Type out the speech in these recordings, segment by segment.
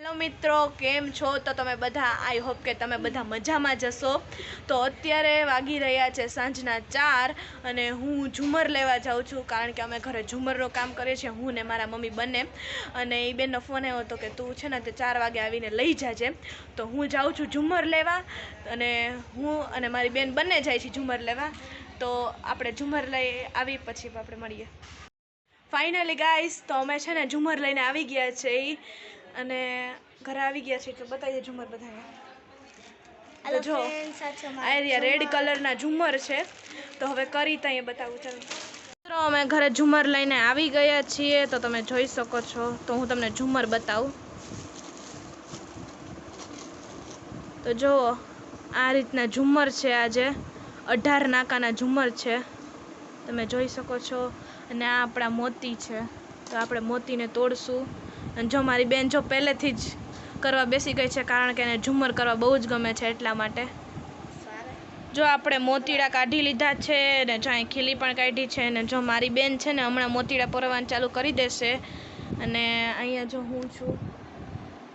Hello મિત્રો, કેમ છો? તો તમે બધા આઈ હોપ કે તમે બધા મજામાં જશો. તો અત્યારે વાગી રહ્યા છે સાંજના ચાર અને હું ઝુમર લેવા જાઉં છું કારણ કે અમે ઘરે ઝુમરનું કામ કરીએ છીએ, હું ને મારા મમ્મી બંને. અને એ બેનનો ફોન આવ્યો હતો કે તું છે ને તે ચાર વાગે આવીને લઈ જાજે. તો હું જાઉં છું ઝુમર લેવા અને હું અને મારી બેન બંને જાય છે ઝુમર લેવા. તો આપણે ઝુમર લઈ આવી, પછી આપણે મળીએ. ફાઇનલી ગાઈસ તો અમે છે ને ઝુમર લઈને આવી ગયા છે ઈ અને ઘરે આવી ગયા છે તો દે ઝુમર બધાને. જો આ રહ્યા રેડ કલરના ઝુમર છે. તો હવે કરી ત્યાં બતાવું ચાલો. મિત્રો અમે ઘરે ઝુમર લઈને આવી ગયા છીએ તો તમે જોઈ શકો છો. તો હું તમને ઝુમર બતાવું. તો જુઓ આ રીતના ઝુમર છે આજે. અઢાર નાકાના ઝુમર છે. તમે જોઈ શકો છો. અને આ આપણા મોતી છે. તો આપણે મોતીને તોડશું. અને જો મારી બેન જો પહેલેથી જ કરવા બેસી ગઈ છે કારણ કે એને ઝુમર કરવા બહુ જ ગમે છે એટલા માટે. જો આપણે મોતીડા કાઢી લીધા છે ને જ્યાં ખીલી પણ કાઢી છે ને જો મારી બેન છે ને હમણાં મોતીડા પરવાનું ચાલુ કરી દેશે અને અહીંયા જો હું છું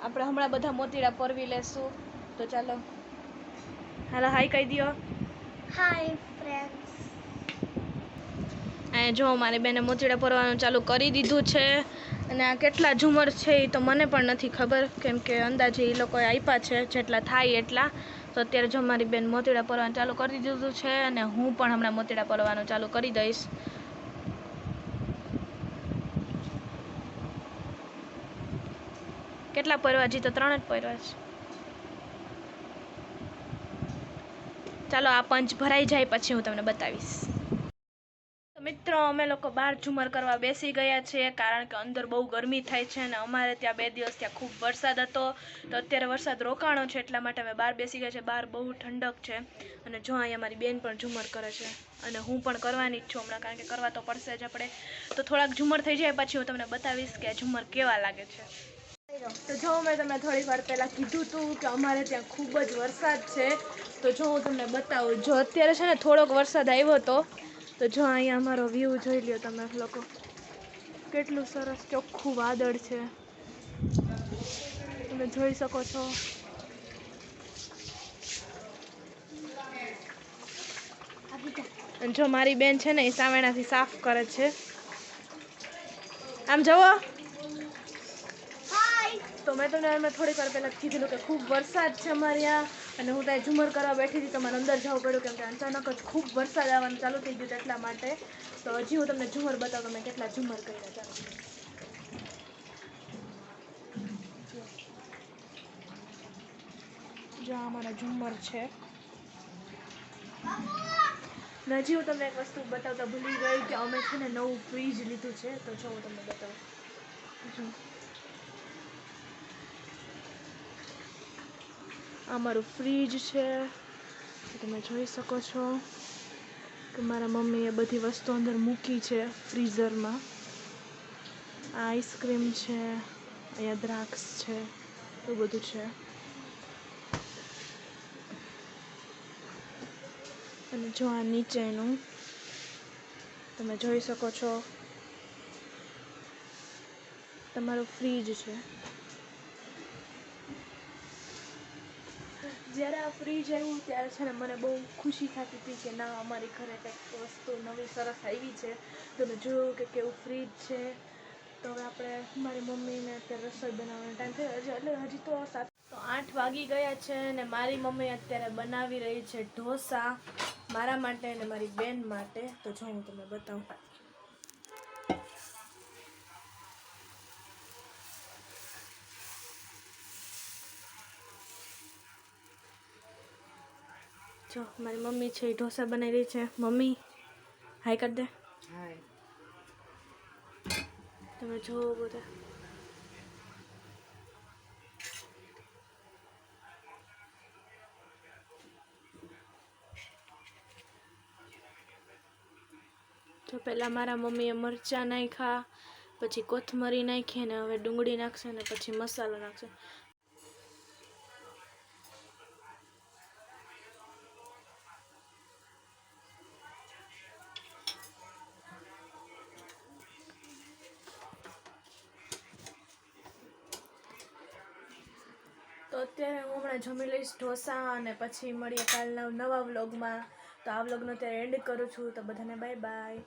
આપણે હમણાં બધા મોતીડા પરવી લેશું. તો ચાલો. હાલો હાય કહી દો હાય ફ્રેન્ડ્સ જો મારી બેને મોતીડા પરવાનું ચાલુ કરી દીધું છે. અને આ કેટલા ઝુમર છે એ તો મને પણ નથી ખબર. કેમ કે અંદાજે એ લોકોએ આપ્યા છે, જેટલા થાય એટલા. તો અત્યારે જો મારી બેન મોતીડા પરવાનું ચાલુ કરી દીધું છે અને હું પણ હમણાં મોતીડા પરવાનું ચાલુ કરી દઈશ. કેટલા પરવા હજી તો ત્રણ જ પરવા છે. ચાલો આ પંચ ભરાઈ જાય પછી હું તમને બતાવીશ. મિત્રો, અમે લોકો બહાર ઝુમર કરવા બેસી ગયા છીએ કારણ કે અંદર બહુ ગરમી થાય છે અને અમારે ત્યાં બે દિવસ ત્યાં ખૂબ વરસાદ હતો. તો અત્યારે વરસાદ રોકાણો છે એટલા માટે અમે બહાર બેસી ગયા છે બહાર બહુ ઠંડક છે અને જો અહીંયા મારી બેન પણ ઝુમર કરે છે અને હું પણ કરવાની જ છું હમણાં કારણ કે કરવા તો પડશે જ આપણે. તો થોડાક ઝુમર થઈ જાય પછી હું તમને બતાવીશ કે ઝુમર કેવા લાગે છે. તો જો મેં તમને થોડી વાર પહેલાં કીધું હતું કે અમારે ત્યાં ખૂબ જ વરસાદ છે. તો જો હું તમને બતાવું. જો અત્યારે છે ને થોડોક વરસાદ આવ્યો હતો તો જો અહીંયા અમારો વ્યૂ જોઈ લ્યો તમે લોકો. કેટલું સરસ ચોખ્ખું વાદળ છે. તમે જોઈ શકો છો. જો મારી બેન છે ને એ સામેણાથી સાફ કરે છે. આમ જુઓ. તો મેં તમને મેં થોડીક વાર પહેલાં કીધેલું કે ખૂબ વરસાદ છે અમારે ત્યાં અને હું ત્યાં ઝુમર કરવા બેઠી હતી તો મને અંદર જવું પડ્યું કેમ કે અચાનક જ ખૂબ વરસાદ આવવાનું ચાલુ થઈ ગયું હતું એટલા માટે. તો હજી હું તમને ઝુમર બતાવું મેં કેટલા ઝુમર કર્યા ચાલો જો અમારા ઝુમર છે. હજી હું તમને એક વસ્તુ બતાવતા ભૂલી ગઈ કે અમે છે ને નવું ફ્રીજ લીધું છે. તો જો હું તમને બતાવું. આ મારું ફ્રીજ છે. તમે જોઈ શકો છો કે મારા મમ્મીએ બધી વસ્તુ અંદર મૂકી છે ફ્રીઝરમાં આઈસ્ક્રીમ છે, અહીંયા દ્રાક્ષ છે, એવું બધું છે. અને જો આ નીચેનું, તમે જોઈ શકો છો, તમારું ફ્રીજ છે. જ્યારે આ ફ્રીજ આવ્યું ત્યારે છે ને મને બહુ ખુશી થતી હતી કે ના, અમારી ઘરે કંઈક વસ્તુ નવી સરસ આવી છે. તો મેં જોયું કે કેવું ફ્રીજ છે. તો હવે આપણે મારી મમ્મીને અત્યારે રસોઈ બનાવવાનો ટાઈમ થયો. હજી એટલે હજી તો સાત તો આઠ વાગી ગયા છે ને મારી મમ્મી અત્યારે બનાવી રહી છે ઢોસા મારા માટે અને મારી બેન માટે. તો જો હું તમને બતાવું. જો મારી મમ્મી છે એ ઢોસા બનાવી રહી છે. મમ્મી હાય કરી દે. તમે જુઓ બધા. તો પહેલાં મારા મમ્મીએ મરચાં નાખ્યા પછી કોથમરી નાખી અને હવે ડુંગળી નાખશે ને પછી મસાલો નાખશે. તો અત્યારે હું હમણાં જમી લઈશ ઢોસા અને પછી મળીએ કાલના નવા વ્લોગમાં. તો આ વ્લોગનો અત્યારે એન્ડ કરું છું. તો બધાને બાય બાય